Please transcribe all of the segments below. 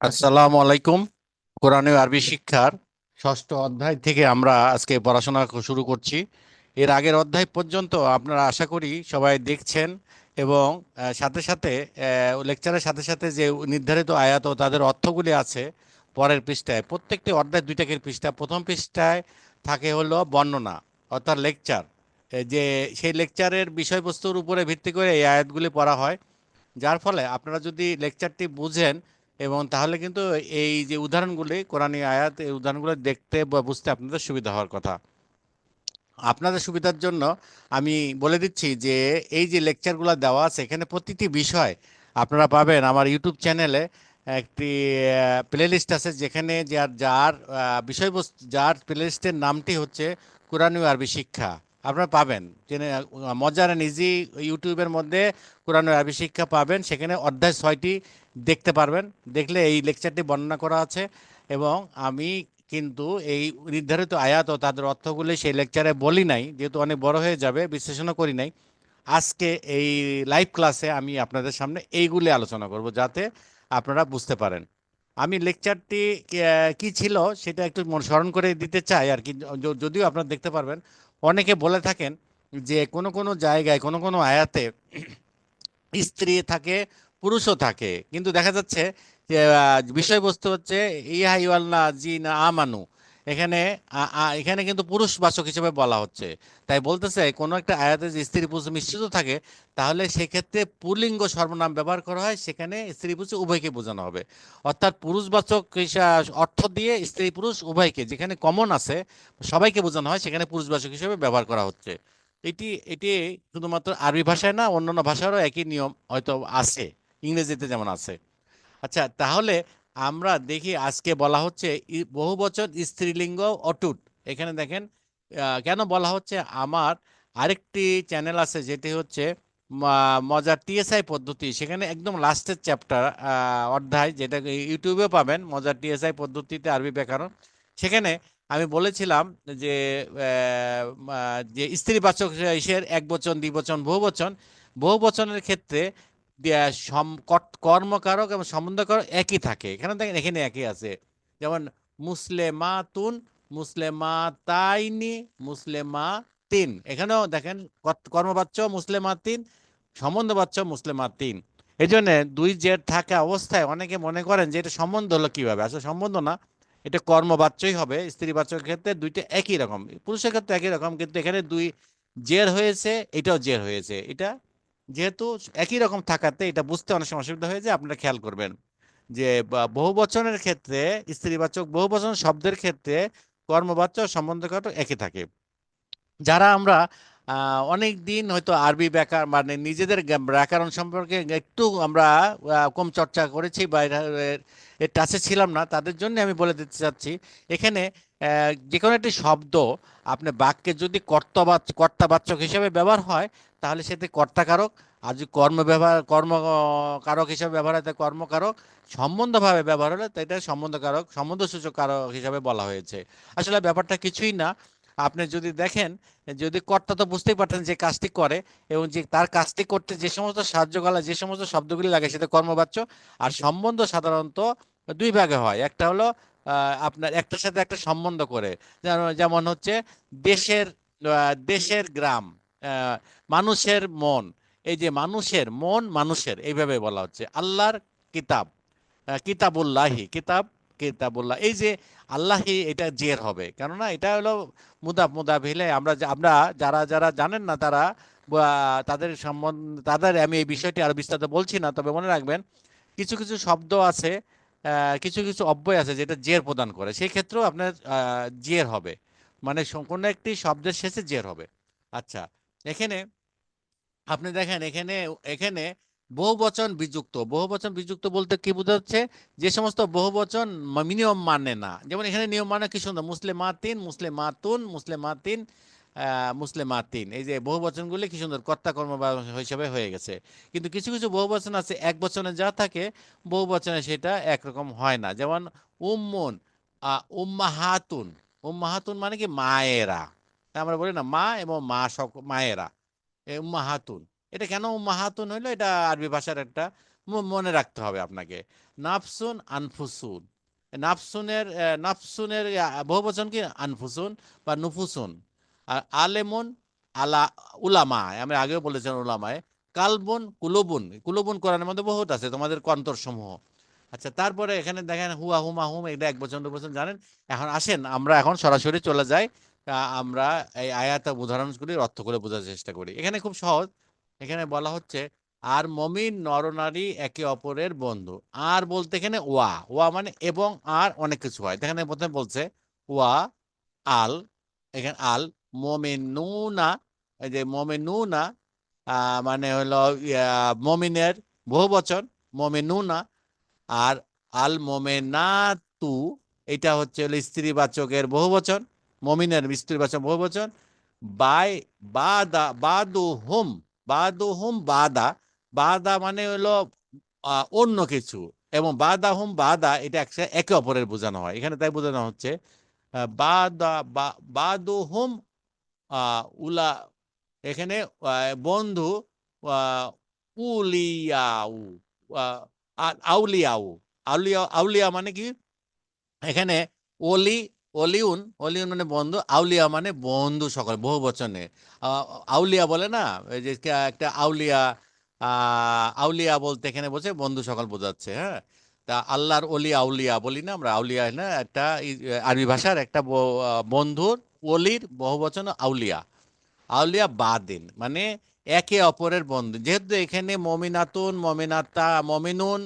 আসসালামু আলাইকুম। কোরআনে আরবি শিক্ষার ষষ্ঠ অধ্যায় থেকে আমরা আজকে পড়াশোনা শুরু করছি। এর আগের অধ্যায় পর্যন্ত আপনারা আশা করি সবাই দেখছেন এবং সাথে সাথে লেকচারের সাথে সাথে যে নির্ধারিত আয়াত ও তাদের অর্থগুলি আছে পরের পৃষ্ঠায়, প্রত্যেকটি অধ্যায় দুইটা করে পৃষ্ঠা। প্রথম পৃষ্ঠায় থাকে হলো বর্ণনা, অর্থাৎ লেকচার। যে সেই লেকচারের বিষয়বস্তুর উপরে ভিত্তি করে এই আয়াতগুলি পড়া হয়। যার ফলে আপনারা যদি লেকচারটি বুঝেন এবং তাহলে কিন্তু এই যে উদাহরণগুলি, কোরআনী আয়াত, এই উদাহরণগুলো দেখতে বা বুঝতে আপনাদের সুবিধা হওয়ার কথা। আপনাদের সুবিধার জন্য আমি বলে দিচ্ছি যে, এই যে লেকচারগুলো দেওয়া আছে, এখানে প্রতিটি বিষয় আপনারা পাবেন আমার ইউটিউব চ্যানেলে। একটি প্লেলিস্ট আছে যেখানে যার যার বিষয়বস্তু, যার প্লেলিস্টের নামটি হচ্ছে কোরআনী আরবি শিক্ষা। আপনারা পাবেন। মজার নিজেই ইউটিউবের মধ্যে কোরআনী আরবি শিক্ষা পাবেন। সেখানে অধ্যায় ছয়টি দেখতে পারবেন। দেখলে এই লেকচারটি বর্ণনা করা আছে এবং আমি কিন্তু এই নির্ধারিত আয়াত ও তাদের অর্থগুলি সেই লেকচারে বলি নাই, যেহেতু অনেক বড় হয়ে যাবে, বিশ্লেষণও করি নাই। আজকে এই লাইভ ক্লাসে আমি আপনাদের সামনে এইগুলি আলোচনা করব যাতে আপনারা বুঝতে পারেন। আমি লেকচারটি কি ছিল সেটা একটু স্মরণ করে দিতে চাই আর কি। যদিও আপনারা দেখতে পারবেন অনেকে বলে থাকেন যে কোনো কোনো জায়গায়, কোনো কোনো আয়াতে স্ত্রী থাকে, পুরুষও থাকে। কিন্তু দেখা যাচ্ছে যে বিষয়বস্তু হচ্ছে ইহাই জি না আমানু এখানে এখানে কিন্তু পুরুষবাচক হিসেবে বলা হচ্ছে। তাই বলতেছে, কোনো একটা আয়াতে যে স্ত্রী পুরুষ মিশ্রিত থাকে, তাহলে সেক্ষেত্রে পুল্লিঙ্গ সর্বনাম ব্যবহার করা হয়, সেখানে স্ত্রী পুরুষ উভয়কে বোঝানো হবে। অর্থাৎ পুরুষবাচক অর্থ দিয়ে স্ত্রী পুরুষ উভয়কে, যেখানে কমন আছে, সবাইকে বোঝানো হয়, সেখানে পুরুষবাচক হিসেবে ব্যবহার করা হচ্ছে। এটি এটি শুধুমাত্র আরবি ভাষায় না, অন্যান্য ভাষারও একই নিয়ম হয়তো আছে, ইংরেজিতে যেমন আছে। আচ্ছা তাহলে আমরা দেখি আজকে বলা হচ্ছে বহু বছর স্ত্রীলিঙ্গ অটুট। এখানে দেখেন কেন বলা হচ্ছে? আমার আরেকটি চ্যানেল আছে যেটি হচ্ছে মজার টিএসআই পদ্ধতি। সেখানে একদম লাস্টের চ্যাপ্টার অধ্যায় যেটা ইউটিউবে পাবেন, মজার টিএসআই পদ্ধতিতে আরবি ব্যাকরণ। সেখানে আমি বলেছিলাম যে যে স্ত্রীবাচক ইসের এক বচন দ্বিবচন বহু বচন। বহু বচনের ক্ষেত্রে কর্মকারক এবং সম্বন্ধকারক একই থাকে। এখানে দেখেন, এখানে একই আছে। যেমন, মুসলেমাতুন মুসলেমাতাইনি মুসলেমা তিন এখানেও দেখেন কর্মবাচ্য মুসলেমাতিন, সম্বন্ধবাচ্য মুসলেমাতিন। এই জন্য দুই জেড থাকা অবস্থায় অনেকে মনে করেন যে এটা সম্বন্ধ হলো কীভাবে? আসলে সম্বন্ধ না, এটা কর্মবাচ্যই হবে স্ত্রীবাচকের ক্ষেত্রে দুইটা একই রকম। পুরুষের ক্ষেত্রে একই রকম, কিন্তু এখানে দুই জের হয়েছে, এটাও জের হয়েছে। এটা যেহেতু একই রকম থাকাতে এটা বুঝতে অনেক সময় অসুবিধা হয়ে যায়, আপনারা খেয়াল করবেন। যে, বা- বহু বচনের ক্ষেত্রে, স্ত্রীবাচক বহু বচন শব্দের ক্ষেত্রে কর্মবাচ্য সম্বন্ধকারক একই থাকে। যারা আমরা অনেক দিন হয়তো আরবি ব্যাকরণ মানে নিজেদের ব্যাকরণ সম্পর্কে একটু আমরা কম চর্চা করেছি বা এর টাচে ছিলাম না, তাদের জন্য আমি বলে দিতে চাচ্ছি, এখানে যে কোনো একটি শব্দ আপনি বাক্যে যদি কর্তবাচ কর্তাবাচক হিসেবে ব্যবহার হয় তাহলে সেটি কর্তাকারক, আর যদি কর্ম ব্যবহার কর্ম কারক হিসাবে ব্যবহার হয়, তাহলে কর্মকারক। সম্বন্ধভাবে ব্যবহার হলে এটা সম্বন্ধকারক সম্বন্ধসূচক কারক হিসাবে বলা হয়েছে। আসলে ব্যাপারটা কিছুই না। আপনি যদি দেখেন, যদি কর্তা তো বুঝতেই পারতেন যে কাজটি করে, এবং যে তার কাজটি করতে যে সমস্ত সাহায্যকালা, যে সমস্ত শব্দগুলি লাগে, সেটা কর্মবাচ্য। আর সম্বন্ধ সাধারণত দুই ভাগে হয়। একটা হলো আপনার একটার সাথে একটা সম্বন্ধ করে। যেমন- হচ্ছে, দেশের দেশের গ্রাম। মানুষের মন। এই যে মানুষের মন মানুষের, এইভাবে বলা হচ্ছে। আল্লাহর কিতাব কিতাবুল্লাহি, কিতাব, কিতাবুল্লাহ। এই যে আল্লাহি এটা জের হবে। কেননা এটা হলো মুদাফ মুদাফ হিলে আমরা আমরা যারা যারা জানেন না তারা তাদের সম্বন্ধ, তাদের আমি এই বিষয়টি আর বিস্তারিত বলছি না, তবে মনে রাখবেন, কিছু কিছু শব্দ আছে কিছু কিছু অব্যয় আছে যেটা জের প্রদান করে। সেই ক্ষেত্রেও আপনার জের হবে। মানে কোনো একটি শব্দের শেষে জের হবে। আচ্ছা এখানে, আপনি দেখেন, এখানে এখানে বহু বচন বিযুক্ত। বহু বচন বিযুক্ত বলতে কি বোঝাচ্ছে? যে সমস্ত বহু বচন নিয়ম মানে না। যেমন এখানে নিয়ম মানে কি সুন্দর? মুসলিমাতিন মুসলিমাতুন মুসলিমাতিন মুসলিমাতিন এই যে বহু বচনগুলি কি সুন্দর? কর্তা কর্ম হিসাবে হয়ে গেছে। কিন্তু কিছু কিছু বহু বচন আছে, এক বচনে যা থাকে বহু বচনে সেটা একরকম হয় না। যেমন উম্মুন উম্মাহাতুন। উম্মাহাতুন মানে কি? মায়েরা। আমরা বলি না, মা এবং মা সক, মায়েরা। উম্মাহাতুন এটা কেন উম্মাহাতুন হইল? এটা আরবি ভাষার একটা মনে রাখতে হবে আপনাকে। নাফসুন আনফুসুন। নাফসুনের নাফসুনের বহু বচন কি? আনফুসুন বা নুফুসুন। আর আলেমুন আলা উলামা আমি আগেও বলেছেন উলামায়। কালবন কুলুবুন। কুলুবুন কোরআনের মধ্যে বহুত আছে, তোমাদের কন্তর সমূহ আচ্ছা তারপরে এখানে দেখেন হুয়া, হুমা, হুম এটা এক বচন, দু বচন, জানেন? এখন আসেন, আমরা এখন সরাসরি চলে যাই। আমরা এই আয়াত উদাহরণগুলির করে বোঝার চেষ্টা করি। এখানে খুব সহজ। এখানে বলা হচ্ছে, আর মমিন নরনারী একে অপরের বন্ধু। আর বলতে এখানে ওয়া। ওয়া মানে এবং আর অনেক কিছু হয়। এখানে প্রথমে বলছে, ওয়া, আল। এখানে আল, মোমেনুনা। এই যে মোমেনুনা মানে হলো মমিনের বহু বচন, মোমেনুনা। আর আল মোমেনাতু এটা হচ্ছে হলো স্ত্রীবাচকের বহু বচন। মমিনের স্ত্রীবাচক বহু বচন, বাই, বাদা, বাদু হুম বাদু হুম, বাদা বাদা মানে হলো অন্য কিছু, এবং বাদা হুম, বাদা, এটা একে অপরের বোঝানো হয়। এখানে তাই বোঝানো হচ্ছে বাদা বাদু হুম উলা, এখানে বন্ধু উলিয়াউ আউলিয়াউ, আউলিয়া আউলিয়া মানে কি? এখানে অলি অলিউন অলিউন মানে বন্ধু, আউলিয়া মানে বন্ধু সকল, বহু বচনে। আউলিয়া বলে না? যে একটা আউলিয়া আউলিয়া বলতে এখানে বলছে বন্ধু সকল বোঝাচ্ছে হ্যাঁ? তা আল্লাহর অলি আউলিয়া বলি না আমরা? আউলিয়া না, একটা আরবি ভাষার একটা বন্ধুর অলির বহু বচন আউলিয়া। আউলিয়া বাদিন মানে একে অপরের বন্ধু। যেহেতু এখানে মমিনাতুন, মমিনাতা, মমিনুন,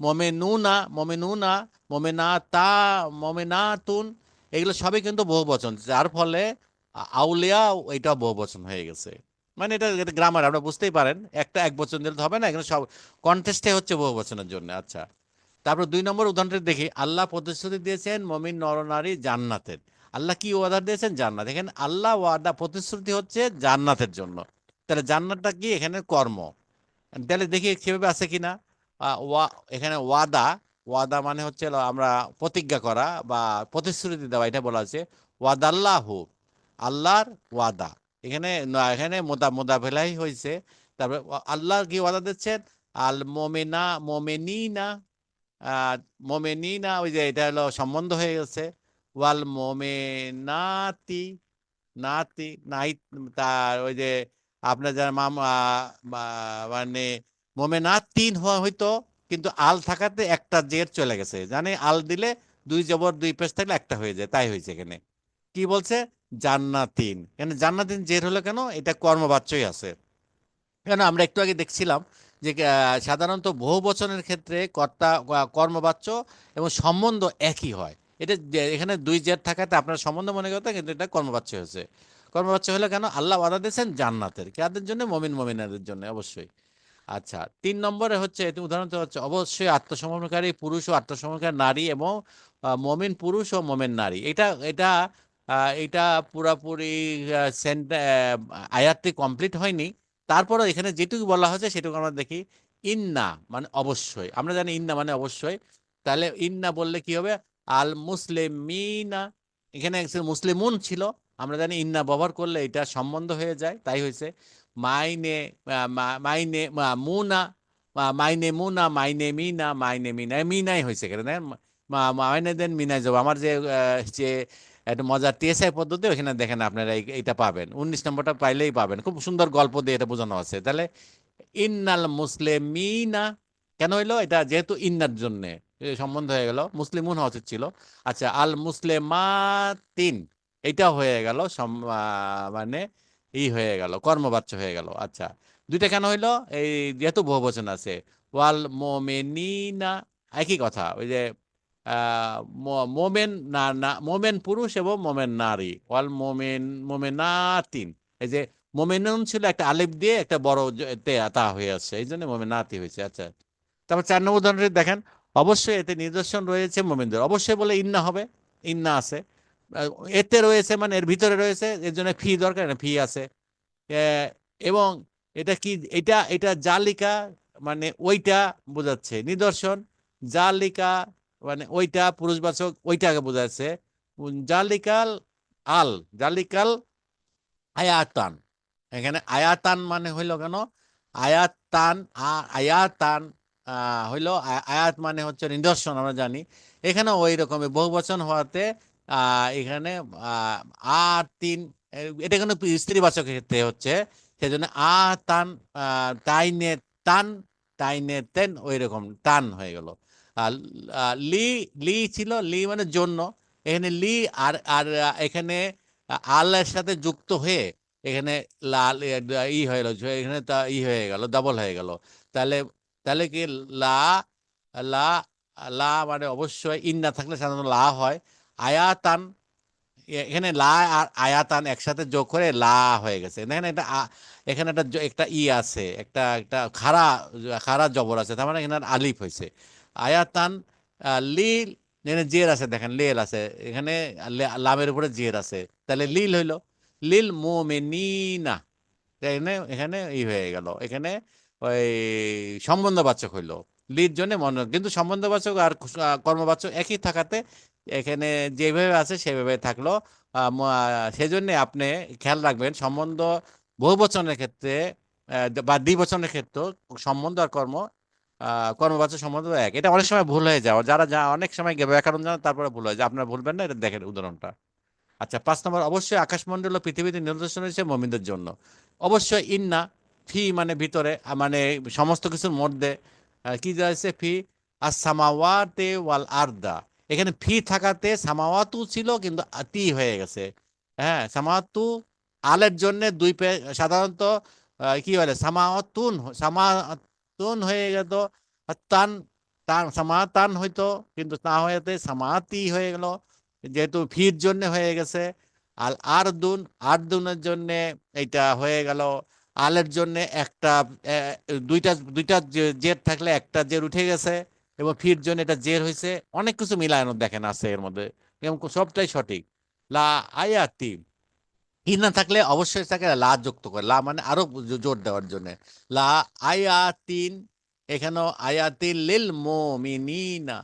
মমেনুনা, মমিনুনা, মমিনাতা, মমিনাতুন এগুলো সবই কিন্তু বহু বচন যার ফলে আউলিয়া এটা বহু বচন হয়ে গেছে। মানে এটা গ্রামার আপনারা বুঝতেই পারেন, একটা এক বচন দিলে তো হবে না, এখানে সব কন্টেস্টে হচ্ছে বহু বচনের জন্য আচ্ছা। তারপর দুই নম্বর উদাহরণটা দেখি, আল্লাহ প্রতিশ্রুতি দিয়েছেন মমিন নরনারী জান্নাতের। আল্লাহ কি ওয়াদা দিয়েছেন? জান্নাত। এখানে আল্লাহ ওয়াদা, প্রতিশ্রুতি হচ্ছে জান্নাতের জন্য। তাহলে জান্নাতটা কি? এখানে কর্ম। তাহলে দেখি সেভাবে আছে কিনা? ওয়া, এখানে ওয়াদা ওয়াদা মানে হচ্ছে আমরা প্রতিজ্ঞা করা বা প্রতিশ্রুতি দেওয়া, এটা বলা হচ্ছে ওয়াদাল্লাহু, আল্লাহর ওয়াদা। এখানে এখানে মোদা মোদা ভেলাই হয়েছে তারপরে আল্লাহ কি ওয়াদা দিচ্ছেন? আল মোমেনা আহ মোমেনিনা, ওই যে এটা হলো সম্বন্ধ হয়ে গেছে। ওয়াল মোমেনাতি, নাতি নাই তার ওই যে আপনার যারা মাম মানে মোমেনাত তিন হইতো। কিন্তু আল থাকাতে একটা জের চলে গেছে। জানে আল দিলে দুই জবর, দুই পেশ থাকলে একটা হয়ে যায়, তাই হয়েছে এখানে। কি বলছে? জান্নাতিন। কেন জান্নাতিন জের হলো কেন? এটা কর্মবাচ্যই আছে। কেন আমরা একটু আগে দেখছিলাম যে সাধারণত বহু বচনের ক্ষেত্রে কর্তা কর্মবাচ্য এবং সম্বন্ধ একই হয়। এটা এখানে দুই জের থাকাতে আপনার সম্বন্ধ মনে করতে কিন্তু এটা কর্মবাচ্য হয়েছে। কর্মবাচ্য হলো কেন? আল্লাহ ওয়াদা দিয়েছেন জান্নাতের। কাদের জন্য? মমিন মমিনাদের জন্য, অবশ্যই। আচ্ছা তিন নম্বরে হচ্ছে উদাহরণ হচ্ছে, অবশ্যই আত্মসমর্পণকারী পুরুষ ও আত্মসমর্পণকারী নারী এবং মমিন পুরুষ ও মমিন নারী। এটা এটা এটা পুরাপুরি আয়াতটি কমপ্লিট হয়নি। তারপরে এখানে যেটুকু বলা হয়েছে সেটুকু আমরা দেখি, ইন্না মানে অবশ্যই। আমরা জানি ইন্না মানে অবশ্যই। তাহলে ইন্না বললে কি হবে? আল মুসলিমিনা, এখানে মুসলিমুন ছিল। আমরা জানি ইন্না ব্যবহার করলে এটা সম্বন্ধ হয়ে যায়, তাই হয়েছে। মাইনে আহ, মা- মাইনে মুনা মাইনে মুনা মাইনে মিনা মিনা মিনাই হয়েছে মা- মাইনে দেন মিনাই যাব। আমার যে যে একটা মজার টিএসআই পদ্ধতি ওখানে দেখেন আপনারা এইটা পাবেন। উনিশ নম্বরটা পাইলেই পাবেন। খুব সুন্দর গল্প দিয়ে এটা বোঝানো আছে। তাহলে ইন্নাল মুসলিমিনা কেন হইল? এটা যেহেতু ইন্নার জন্য সম্বন্ধ হয়ে গেল। মুসলিমুন হওয়া উচিত ছিল। আচ্ছা আল মুসলিমাতিন এটা হয়ে গেল মানে ই হয়ে গেল, কর্মবাচ্য হয়ে গেল। আচ্ছা দুইটা কেন হইল? এই যেহেতু বহুবচন আছে, ওয়াল মোমেনিনা একই কথা, ওই যে মোমেন না না, মোমেন পুরুষ এবং মোমেন নারী, ওয়াল মোমেন, মোমেনাতিন, এই যে মোমেনুন ছিল একটা আলিফ দিয়ে একটা বড় তে হয়ে আছে এই জন্য মোমেনাতি হয়েছে আচ্ছা। তারপর চার নম্বর উদাহরণটি দেখেন, অবশ্যই এতে নিদর্শন রয়েছে মোমেনদের, অবশ্যই বলে ইন্না হবে, ইন্না আছে। এতে রয়েছে মানে এর ভিতরে রয়েছে, এর জন্য ফি দরকার না ফি আছে। এবং এটা কি, এটা এটা জালিকা মানে ওইটা বোঝাচ্ছে। নিদর্শন জালিকা মানে ওইটা, পুরুষবাচক, ওইটাকে বোঝাচ্ছে। জালিকাল আল জালিকাল আয়াতান। এখানে আয়াতান মানে হইল কেন? আয়াতান আয়াতান হইল আয়াত মানে হচ্ছে নিদর্শন, আমরা জানি। এখানে ওই রকমের বহু বচন হওয়াতে এখানে আর তিন এটা কোনো স্ত্রীবাচক ক্ষেত্রে হচ্ছে। সেজন্য আ তান তাইনে তান, তাইনে তেন ওই রকম টান হয়ে গেল। লি লি ছিল, লি মানে জন্য। এখানে লি আর আর এখানে আল্লাহর সাথে যুক্ত হয়ে এখানে লাল ই হয়ে গেল। এখানে তা, ই হয়ে গেল ডাবল হয়ে গেল। তাহলে তাহলে কি লা লা লা মানে অবশ্যই ইন না থাকলে সাধারণত লা হয়। আয়াতান এখানে লা আর আয়াতান একসাথে যোগ করে লা হয়ে গেছে। এখানে একটা এখানে একটা একটা ই আছে, একটা একটা খাড়া খাড়া জবর আছে, তার মানে এখানে আলিফ হয়েছে। আয়াতান লিল, এখানে জের আছে, দেখেন লেল আছে, এখানে লামের উপরে জের আছে। তাহলে লিল হইল, লিল মোমেনিনা, এখানে এখানে ই হয়ে গেল, এখানে ওই সম্বন্ধবাচক হইল। লির জন্য মনে, কিন্তু সম্বন্ধবাচক আর কর্মবাচক একই থাকাতে এখানে যেভাবে আছে সেভাবে থাকল। সেজন্য আপনি খেয়াল রাখবেন সম্বন্ধ বহু বহুবচনের ক্ষেত্রে বা দ্বিবচনের ক্ষেত্রে সম্বন্ধ আর কর্ম কর্মবাচক সম্বন্ধ এক। এটা অনেক সময় ভুল হয়ে যাওয়া। যারা যা, অনেক সময় ব্যাকরণ জানেন তারপরে ভুল হয়ে। যায় আপনারা ভুলবেন না, এটা দেখেন উদাহরণটা। আচ্ছা পাঁচ নম্বর, অবশ্যই আকাশমণ্ডল ও পৃথিবীতে নিদর্শন হয়েছে মমিনদের জন্য। অবশ্যই ইন্না, ফি মানে ভিতরে মানে সমস্ত কিছুর মধ্যে কি যাচ্ছে ফি আর সামাওয়াতে ওয়াল আরদা। এখানে ফি থাকাতে সামাওয়াতু ছিল, কিন্তু আতি হয়ে গেছে। হ্যাঁ সামাওয়াতু আলের জন্য দুই পে, সাধারণত কি বলে, সামাওয়াতুন সামাতুন হয়ে আর তান তান, সামাতান হইতো, কিন্তু না হয়েতে সামাতি হয়ে গেল, যেহেতু ফির জন্য হয়ে গেছে। আল আরদুন, আরদুনের জন্য এইটা হয়ে গেল, আলের জন্য একটা দুইটা দুইটা জে- জের থাকলে একটা জের উঠে গেছে। এবং ফির জন্য এটা জের হয়েছে অনেক কিছু মিলানো দেখেন আছে এর মধ্যে। এবং সবটাই সঠিক। লা আয়াতি ই না থাকলে অবশ্যই তাকে লা যুক্ত করে। লা মানে আরও জোর দেওয়ার জন্য। লা আয়াতিন, এখানেও আয়াতিন লিল মোমিনিনা।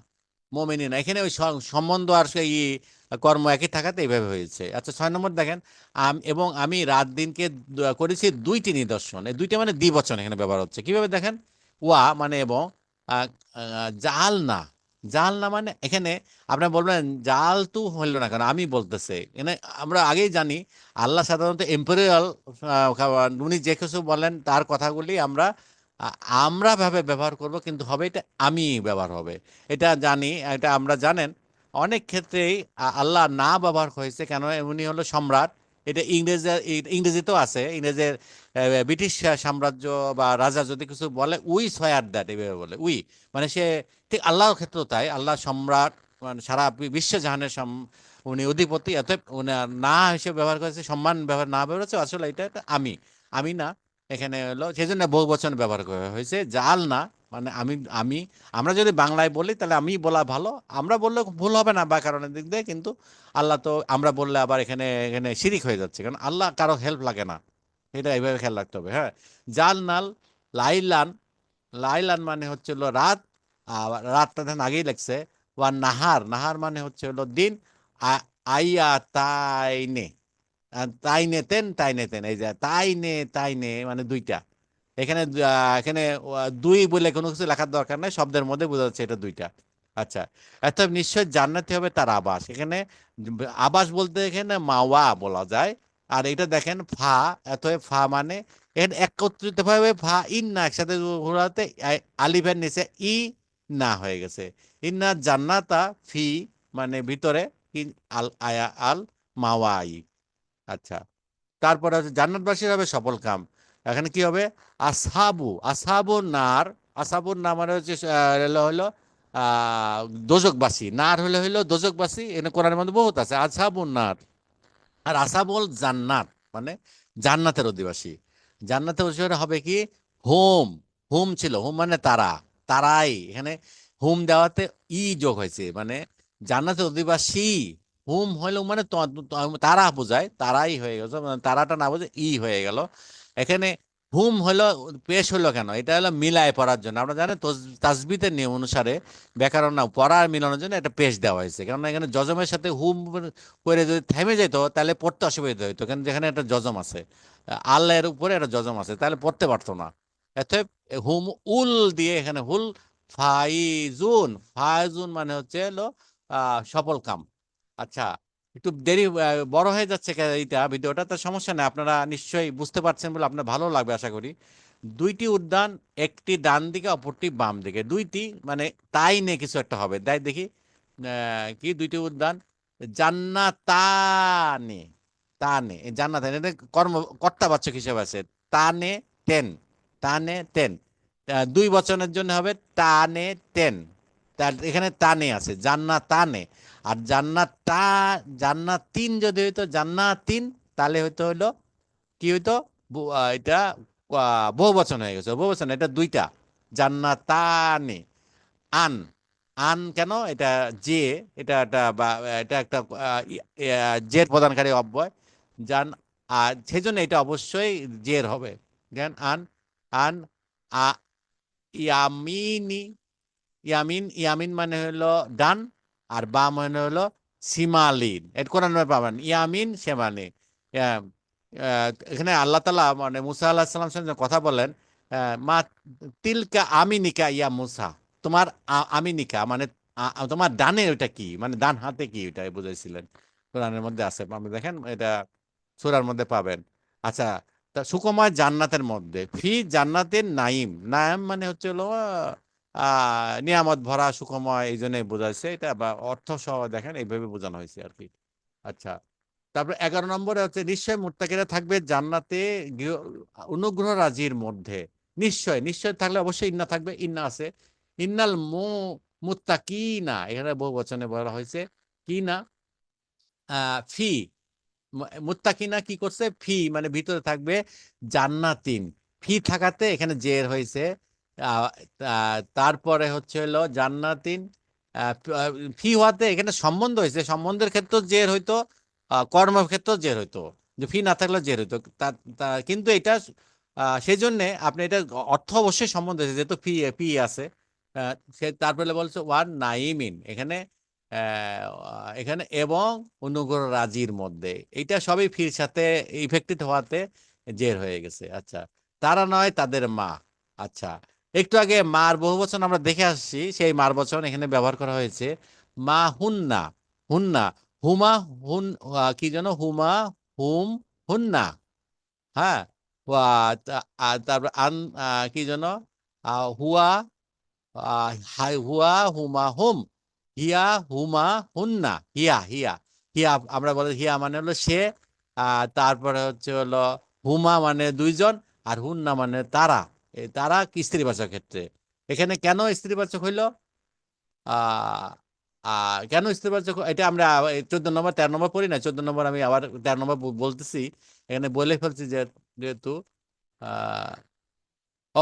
মোমিনিনা, এখানে ওই সম্বন্ধ আর সেই কর্ম একই থাকাতে এইভাবে হয়েছে। আচ্ছা ছয় নম্বর দেখেন এবং আমি রাত দিনকে করেছি দুইটি নিদর্শন। এই দুইটা মানে দ্বিবচন এখানে ব্যবহার হচ্ছে। কীভাবে দেখেন? ওয়া মানে এবং জাল না জাল না মানে এখানে আপনার বলবেন, জাল তো হইল না কেন? আমি বলতেছে এখানে আমরা আগেই জানি, আল্লাহ সাধারণত এম্পেরিয়াল উনি যে কিছু বলেন তার কথাগুলি আমরা আমরা ভাবে ব্যবহার করব, কিন্তু হবে এটা আমি ব্যবহার হবে। এটা জানি, এটা আমরা জানেন। অনেক ক্ষেত্রেই আল্লাহ না ব্যবহার হয়েছে কেন? উনি হলো সম্রাট। এটা ইংরেজ, ইংরেজিতেও আছে। ইংরেজের ব্রিটিশ সাম্রাজ্য বা রাজা যদি কিছু বলে, উই সয়ার দ্যাট, এভাবে বলে, উই। মানে সে ঠিক আল্লাহর ক্ষেত্রেও তাই। আল্লাহ সম্রাট মানে সারা বিশ্ব জাহানের সম- উনি অধিপতি উনি না হিসেবে ব্যবহার করেছে, সম্মান ব্যবহার না ব্যবহার করেছে, আসলে এটা আমি। আমি না, এখানে হলো সেই জন্য বহু বচন ব্যবহার করা হয়েছে, জাল না মানে আমি আমি, আমরা যদি বাংলায় বলি, তাহলে আমি বলা ভালো। আমরা বললে ভুল হবে না বা কারণের দিক দিয়ে, কিন্তু আল্লাহ তো, আমরা বললে আবার এখানে এখানে শিরিক হয়ে যাচ্ছে। কারণ আল্লাহ কারও হেল্প লাগে না। এটা এইভাবে খেয়াল রাখতে হবে হ্যাঁ। জাল, নাল, লাইলান লাইলান মানে হচ্ছে হলো রাত রাতটা ধান আগেই লাগছে ওয়া নাহার নাহার মানে হচ্ছে হলো দিন আইয়া তাইনে তাইনে তেন তাইনে তেন, এই যে তাইনে তাইনে মানে দুইটা। এখানে এখানে দুই বলে কোনো কিছু লেখার দরকার নাই, শব্দের মধ্যে বোঝা যাচ্ছে এটা দুইটা। আচ্ছা অর্থাৎ নিশ্চয় জান্নাতি হবে তার আবাস। এখানে আবাস বলতে এখানে মাওয়া বলা যায়। আর এটা দেখেন, ফা এত ফা মানে এখানে একত্রিত ভাবে ফা, ইন না, একসাথে ঘোরাতে আলিফের নিচে ই না হয়ে গেছে। ইন্না জান্নাতা ফি মানে ভিতরে আল, আয়া, আল মাওয়াই। আচ্ছা তারপরে হচ্ছে জান্নাতবাসীর হবে সফল কাম। এখানে কি হবে? আসাবু আসাবু নার আসাবু নার মানে হচ্ছে হলো দোজকবাসী নার হলে হইল দোজকবাসী এনে কোরআনের মধ্যে বহুত আছে। আসাবু নার। আর আসাবুল জান্নাত মানে জান্নাতের অধিবাসী। জান্নাতের অধিবাসী হবে কি? হোম হোম ছিল। হোম মানে তারা, তারাই। এখানে হোম দেওয়াতে ই যোগ হয়েছে মানে জান্নাতের অধিবাসী। হুম হইল মানে তারা বোঝায়, তারাই হয়ে গেছে মানে তারাটা না বোঝে, ই হয়ে গেল। এখানে হুম হলো, পেশ হলো কেন? এটা হলো মিলায় পড়ার জন্য। আমরা জানেন তাসবিতের নিয়ম অনুসারে ব্যাকরণ না পড়ার মিলানোর জন্য একটা পেশ দেওয়া হয়েছে। কেননা এখানে জজমের সাথে হুম করে যদি থেমে যেত, তাহলে পড়তে অসুবিধা হইতো। কারণ যেখানে একটা জজম আছে, আল্লাহর উপরে একটা জজম আছে, তাহলে পড়তে পারতো না। অতএব হুম উল দিয়ে এখানে হুল, ফাইজুন ফাইজুন মানে হচ্ছে হলো সফল কাম। আচ্ছা একটু দেরি বড় হয়ে যাচ্ছে এইটা ভিডিওটা, তো সমস্যা নেই। আপনারা নিশ্চয়ই বুঝতে পারছেন বলে আপনার ভালো লাগবে, আশা করি। দুইটি উদ্যান, একটি ডান দিকে, অপরটি বাম দিকে। দুইটি মানে তাই নে কিছু একটা হবে। তাই দেখি কি দুইটি উদ্যান? জান্নাতানে, তানে জান্নাতান, এটা কর্ম, কর্তাবাচক হিসেবে আছে। তানে টেন তানে টেন দুই বচনের জন্য হবে টানে টেন তার, এখানে টানে আছে জান্নাত তানে আর জান্নাত তা জান্নাত তিন যদি হইতো, জান্নাত তিন, তাহলে হয়তো হইল কি হইতো? এটা বহু বচন হয়ে গেছে। বহু বচন এটা দুইটা। জান্নাতানে আন। আন কেন? এটা যে, এটা একটা বা, এটা একটা জের প্রদানকারী অব্যয়। জান আর সেই জন্য এটা অবশ্যই জের হবে। দেন আন আন, আ, ইয়ামিনি, ইয়ামিন ইয়ামিন মানে হলো ডান। আর বাম মানে হলো সিমালিন। এটা কোরআন পাবেন। ইয়ামিন, সেমালি। এখানে আল্লাহ তালা মানে মুসা আল্লাহ সাল্লাম সঙ্গে কথা বলেন মা তিলকা আমিনিকা ইয়া মুসা। তোমার আমিনিকা মানে তোমার ডানে ওইটা কি? মানে ডান হাতে কি ওইটা বুঝাইছিলেন? কোরআনের মধ্যে আছে। আপনি দেখেন, এটা সূরার মধ্যে পাবেন। আচ্ছা তা সুকুমার জান্নাতের মধ্যে। ফি জান্নাতের নাইম। নাইম মানে হচ্ছে হলো নিয়ামত ভরা, সুখময় এই জন্যই বোঝাইছে এটা, বা অর্থ সহ দেখেন এইভাবে বোঝানো হয়েছে আর কি। আচ্ছা তারপর এগারো নম্বরে হচ্ছে, নিশ্চয় মুত্তাকিরা থাকবে জান্নাতে অনুগ্রহ রাজির মধ্যে। নিশ্চয় নিশ্চয় থাকলে অবশ্যই ইন্না থাকবে, ইন্না আছে। ইন্নাল মু, মুত্তাকিনা। এখানে বহু বচনে বলা হয়েছে কি না ফি। ম- মুত্তাকিনা কি করছে? ফি। মানে ভিতরে থাকবে জান্নাতিন। ফি থাকাতে এখানে জের হয়েছে। তারপরে হচ্ছে হলো জান্নাতিন ফ- হওয়াতে এখানে সম্বন্ধ হয়েছে। সম্বন্ধের ক্ষেত্রে জের হইতো আহ, কর্মক্ষেত্রেও জের হইতো। যে ফি না থাকলে জের হইতো। কিন্তু এটা সেই জন্যে আপনি এটা অর্থ অবশ্যই সম্বন্ধ হয়েছে। যেহেতু ফি ফি আছে সে তারপরে বলছে ওয়ান নাইমিন। এখানে এখানে এবং অনুগ্রহ রাজির মধ্যে। এটা সবই ফির সাথে ইফেক্টেড হওয়াতে জের হয়ে গেছে। আচ্ছা তারা নয় তাদের মা। আচ্ছা একটু আগে মার বহু বচন আমরা দেখে আসছি, সেই মার বচন এখানে ব্যবহার করা হয়েছে, মা হুন্না হুন্না, হুমা হুন কি যেন? হুমা হুম হুন্না হ্যাঁ তারপর আন কি যেন? হুয়া হুয়া হুমা হুম, হিয়া হুমা হুন্না, হিয়া হিয়া হিয়া আমরা বলি হিয়া মানে হলো সে তারপরে হচ্ছে হলো হুমা মানে দুইজন, আর হুন্না মানে তারা। তারা স্ত্রীবাচক ক্ষেত্রে? এখানে কেন স্ত্রীবাচক হইল? কেন স্ত্রীবাচক এটা আমরা চোদ্দ নম্বর, তেরো নম্বর পড়ি না? চোদ্দ নম্বর আমি আবার তেরো নম্বর বলতেছি। এখানে বলে ফেলছি যেহেতু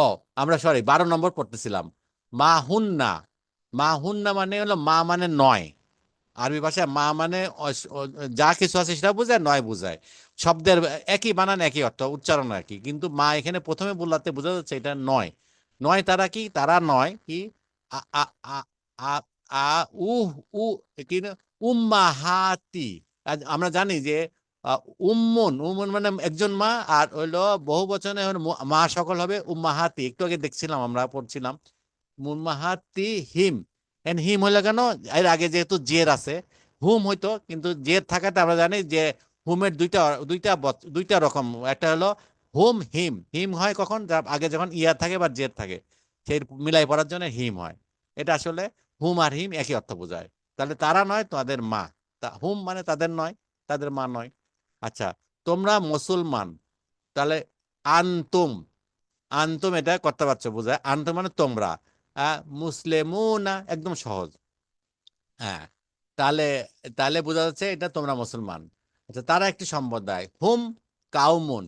ও, আমরা সরি, বারো নম্বর পড়তেছিলাম। মা হুন্না। মা হুন্না মানে হলো মা মানে নয়। আরবি ভাষায় মা মানে যা কিছু আছে সেটা বোঝায়, নয় বোঝায়। শব্দের একই বানান, একই অর্থ, উচ্চারণ একই কিন্তু মা এখানে প্রথমে বললাতে বোঝা যাচ্ছে এটা নয়। নয় তারা কি? তারা নয় কি? কি? উম্মাহাতি। আমরা জানি যে উম্মুন উম্মুন মানে একজন মা আর হইল বহু হলো মু- সকল হবে উম্মাহাতি। একটু আগে দেখছিলাম, আমরা পড়ছিলাম। মুম্মাহাতি হিম। এন্ড হিম হইল কেন? এর আগে যেহেতু জের আছে, হুম হইতো, কিন্তু জের থাকাতে আমরা জানি যে হুমের দুইটা দুইটা দুইটা রকম। একটা হলো হুম হিম হিম হয় কখন? আগে যখন ইয়ার থাকে বা জের থাকে, সেই মিলাই পড়ার জন্য হিম হয়। এটা আসলে হুম আর হিম একই অর্থ বোঝায়। তাহলে তারা নয়, তাদের মা। তা হুম মানে তাদের নয়, তাদের মা নয়। আচ্ছা তোমরা মুসলমান। তাহলে আনতুম। আনতুম এটা করতে পারছ বোঝায়। আনতুম মানে তোমরা। মুসলিমুনা, একদম সহজ। হ্যাঁ তাহলে তাহলে বোঝা যাচ্ছে এটা তোমরা মুসলমান। আচ্ছা তারা একটি সম্প্রদায়, হুম, কাউমুন।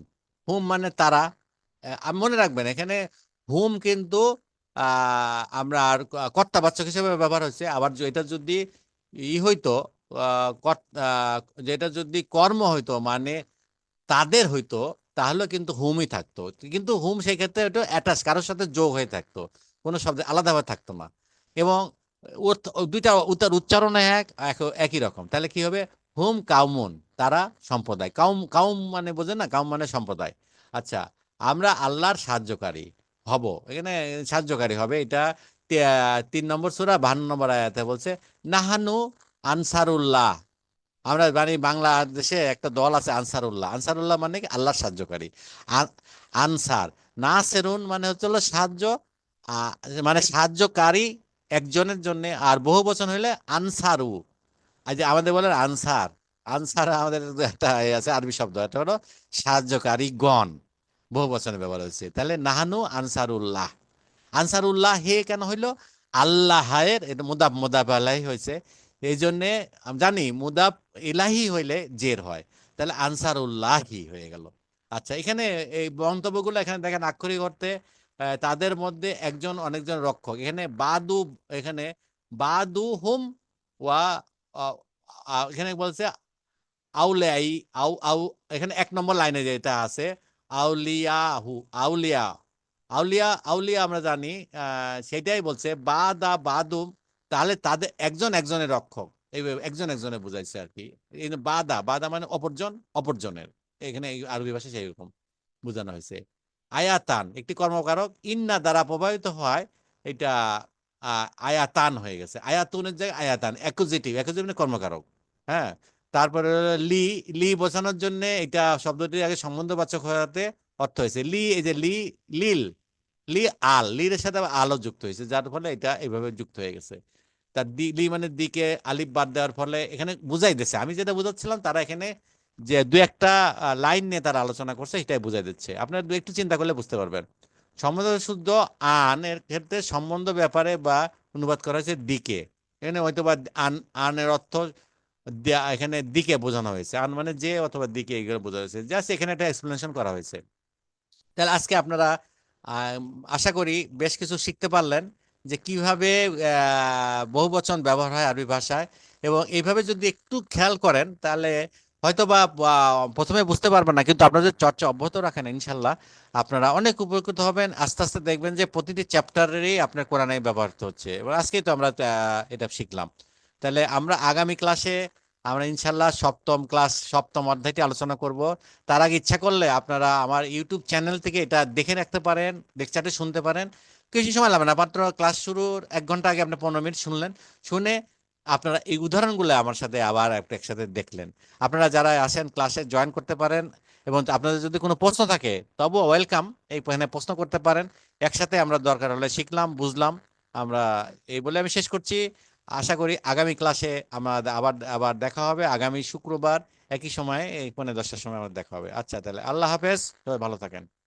হুম মানে তারা। মনে রাখবেন, এখানে হুম কিন্তু আমরা আর কর্তাবাচক হিসেবে ব্যবহার হচ্ছে আবার এটা যদি ই হইতো যেটা যদি কর্ম হইতো মানে তাদের হইতো, তাহলে কিন্তু হুমই থাকতো। কিন্তু হুম সেই ক্ষেত্রে একটু অ্যাটাচ কারোর সাথে যোগ হয়ে থাকতো। কোনো শব্দ আলাদাভাবে থাকতো না। এবং দুইটা, উত্তর উচ্চারণে এক এক- একই রকম। তাহলে কি হবে? হুম, কাউমুন, তারা সম্প্রদায়। কাউম কাউম মানে বোঝেন না? কাউম মানে সম্প্রদায়। আচ্ছা আমরা আল্লাহর সাহায্যকারী হব। এখানে সাহায্যকারী হবে এটা তিন নম্বর সূরা, বাহান্ন নম্বর আয়াতে বলছে, নাহানু আনসারুল্লাহ। আমরা জানি বাংলাদেশে একটা দল আছে আনসারুল্লাহ। আনসারুল্লাহ মানে কি? আল্লাহর সাহায্যকারী। আন- আনসার। নাসেরুন মানে হচ্ছে সাহায্য মানে সাহায্যকারী একজনের জন্য, আর বহু বচন হইলে আনসারু। আজ আমাদের বলেন আনসার। আনসার আমাদের একটা আছে, আরবি শব্দ। এটা হলো সাহায্যকারী গণ। বহু বচনে ব্যবহার হয়েছে। তাহলে নাহানু আনসারুল্লাহ। আনসারুল্লাহ হে কেন হইল? আল্লাহের, এটা মুদাব মুদাব আলাহি হয়েছে এই জন্যে জানি, মুদাব ইলাহি হইলে জের হয়। তাহলে আনসারুল্লাহি হয়ে গেল। আচ্ছা এখানে এই মন্তব্যগুলো এখানে দেখেন, আক্ষরিক অর্থে তাদের মধ্যে একজন অনেকজন রক্ষক। এখানে বাদু এখানে বাদু হুম ওয়া এখানে বলছে আউলাই আউ আউ, এখানে এক নম্বর লাইনে যেটা আছে, আউলিয়াহু, আউলিয়া। আউলিয়া আউলিয়া আমরা জানি সেটাই বলছে, বাদা বাদুম তাহলে তাদের একজন একজনের রক্ষক। এইভাবে একজন একজনের বুঝাইছে আর কি। বাদা বাদা মানে অপরজন, অপরজনের। এখানে আরবি ভাষায় সেই রকম বোঝানো হয়েছে। আয়াতান, একটি কর্মকারক, ইন্না দ্বারা প্রভাবিত হয়, এটা আয়াতান হয়ে গেছে। আয়াতুনের জায়গায় আয়াতান অ্যাকুজিটিভ অ্যাকুজিটিভ মানে কর্মকারক হ্যাঁ? তারপরে লি লি বোঝানোর জন্য এটা শব্দটির আগে সম্বন্ধবাচক হওয়াতে অর্থ হয়েছে। লি, এই যে লি, লিল, লি আল, লির সাথে আলো যুক্ত হয়েছে, যার ফলে এটা এইভাবে যুক্ত হয়ে গেছে। তার দি, লি মানে দিকে আলিফ বাদ দেওয়ার ফলে এখানে বুঝাই দিচ্ছে আমি যেটা বুঝাচ্ছিলাম, তারা এখানে যে দু একটা লাইন নিয়ে তারা আলোচনা করছে সেটাই বুঝাই দিচ্ছে। আপনারা দু একটু চিন্তা করলে বুঝতে পারবেন। সম্বন্ধ শুদ্ধ আন এর ক্ষেত্রে সম্বন্ধ ব্যাপারে বা অনুবাদ করা হয়েছে দিকে। এখানে হয়তো বা আন, আনের অর্থ এখানে দিকে বোঝানো হয়েছে। আন মানে যে অথবা দিকে এগুলো বোঝা হয়েছে। জাস্ট এখানে একটা এক্সপ্লেনেশন করা হয়েছে। তাহলে আজকে আপনারা আশা করি বেশ কিছু শিখতে পারলেন যে কীভাবে বহুবচন ব্যবহার হয় আরবি ভাষায়। এবং এইভাবে যদি একটু খেয়াল করেন, তাহলে হয়তো বা প্রথমে বুঝতে পারবেন না, কিন্তু আপনারা যদি চর্চা অব্যাহত রাখেন, ইনশাল্লাহ আপনারা অনেক উপকৃত হবেন। আস্তে আস্তে দেখবেন যে প্রতিটি চ্যাপ্টারেরই আপনার কোরআনে ব্যবহৃত হচ্ছে। এবার আজকেই তো আমরা এটা শিখলাম। তাহলে আমরা আগামী ক্লাসে আমরা ইনশাল্লাহ সপ্তম ক্লাস, সপ্তম অধ্যায়টি আলোচনা করব। তার আগে ইচ্ছা করলে আপনারা আমার ইউটিউব চ্যানেল থেকে এটা দেখে রাখতে পারেন, লেকচারটি শুনতে পারেন। কিছু সময় লাগবে না, মাত্র ক্লাস শুরুর এক ঘণ্টা আগে আপনি পনেরো মিনিট শুনলেন। শুনে আপনারা এই উদাহরণগুলো আমার সাথে আবার একসাথে দেখলেন। আপনারা যারা আসেন ক্লাসে জয়েন করতে পারেন এবং আপনাদের যদি কোনো প্রশ্ন থাকে তবু ওয়েলকাম এই এখানে প্রশ্ন করতে পারেন। একসাথে আমরা দরকার হলে শিখলাম, বুঝলাম, আমরা এই বলে আমি শেষ করছি। আশা করি আগামী ক্লাসে আমরা আবার আবার দেখা হবে। আগামী শুক্রবার একই সময়ে, এই পৌনে দশটার সময় আমার দেখা হবে। আচ্ছা তাহলে আল্লাহ হাফেজ, সবাই ভালো থাকেন।